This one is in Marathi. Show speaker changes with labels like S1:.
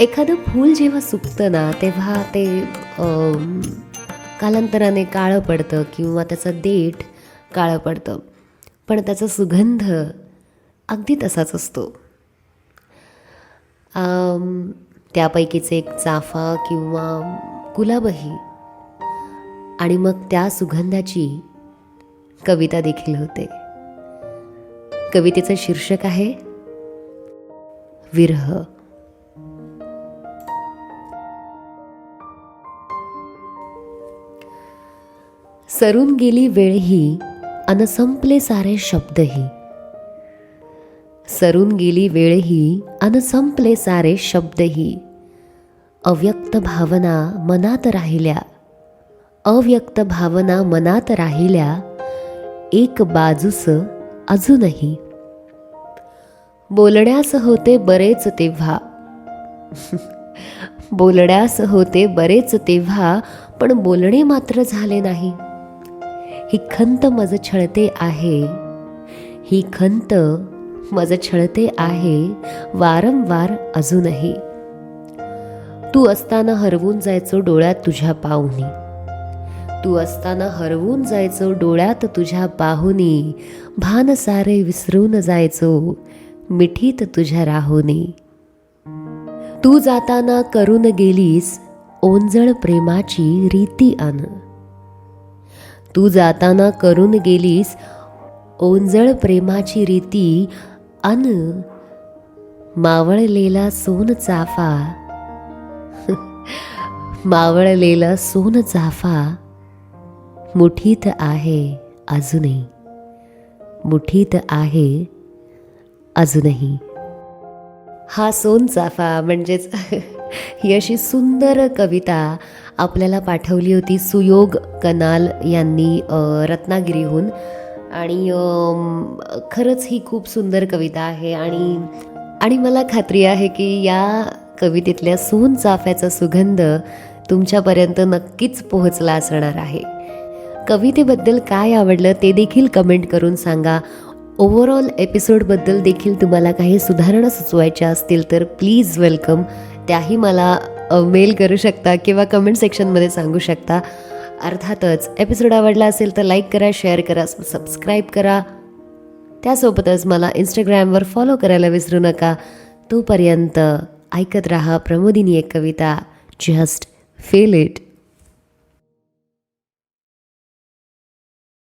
S1: एखादं फूल जेव्हा सुकतं ना तेव्हा ते कालांतराने काळं पडतं किंवा त्याचं देठ काळं पडतं. पण त्याचा सुगंध अगदी तसाच असतो. त्यापैकीचे त्यापैकीच एक चाफा किंवा गुलाबही. आणि मग त्या सुगंधाची कविता देखील होते. कवितेचं शीर्षक आहे विरह. सरून गेली वेळही अन संपले सारे शब्दही. सरून गेली वेळही अन संपले सारे शब्दही. अव्यक्त भावना मनात राहिल्या. अव्यक्त भावना मनात राहिल्या. एक बाजूस अजूनही. बोलण्यास होते बरेच तेव्हा. बोलण्यास होते बरेच तेव्हा पण बोलणे मात्र झाले नाही. ही खंत मज छळते आहे. ही खंत मज छळते आहे वारंवार अजूनही. तू असताना हरवून जायचो डोळ्यात तुझ्या पाहुनी. तू असताना हरवून जायचो डोळ्यात तुझ्या पाहुनी. भान सारे विसरून जायचो मिठीत तुझ्या राहुनी. तू जाताना करून गेलीस ओंजळ प्रेमाची रीती अन. तू जाताना करून गेलीस ओंजळ प्रेमाची रीती अन मावळलेला सोन चाफा. मावळलेला सोन चाफा मुठीत आहे अजूनही. मुठीत आहे अजूनही. हा सोन चाफा म्हणजेच ही अशी सुंदर कविता आपल्याला पाठवली होती सुयोग कनाल यांनी रत्नागिरीहून. आणि खरंच ही खूप सुंदर कविता आहे. आणि आणि मला खात्री आहे की या कवितेतल्या सोन चाफ्याचा सुगंध तुमच्यापर्यंत नक्कीच पोहोचला असणार आहे. कवितेबद्दल काय आवडलं ते देखील कमेंट करून सांगा. ओव्हरऑल एपिसोडबद्दल देखील तुम्हाला काही सुधारणा सुचवायच्या असतील तर प्लीज वेलकम त्याही मला मेल करू शकता किंवा कमेंट सेक्शनमध्ये सांगू शकता. अर्थातच एपिसोड आवडला असेल तर लाईक करा शेअर करा सबस्क्राईब करा. त्यासोबतच मला इंस्टाग्रामवर फॉलो करायला विसरू नका. तोपर्यंत ऐकत रहा प्रमोदिनी एक कविता. Just feel it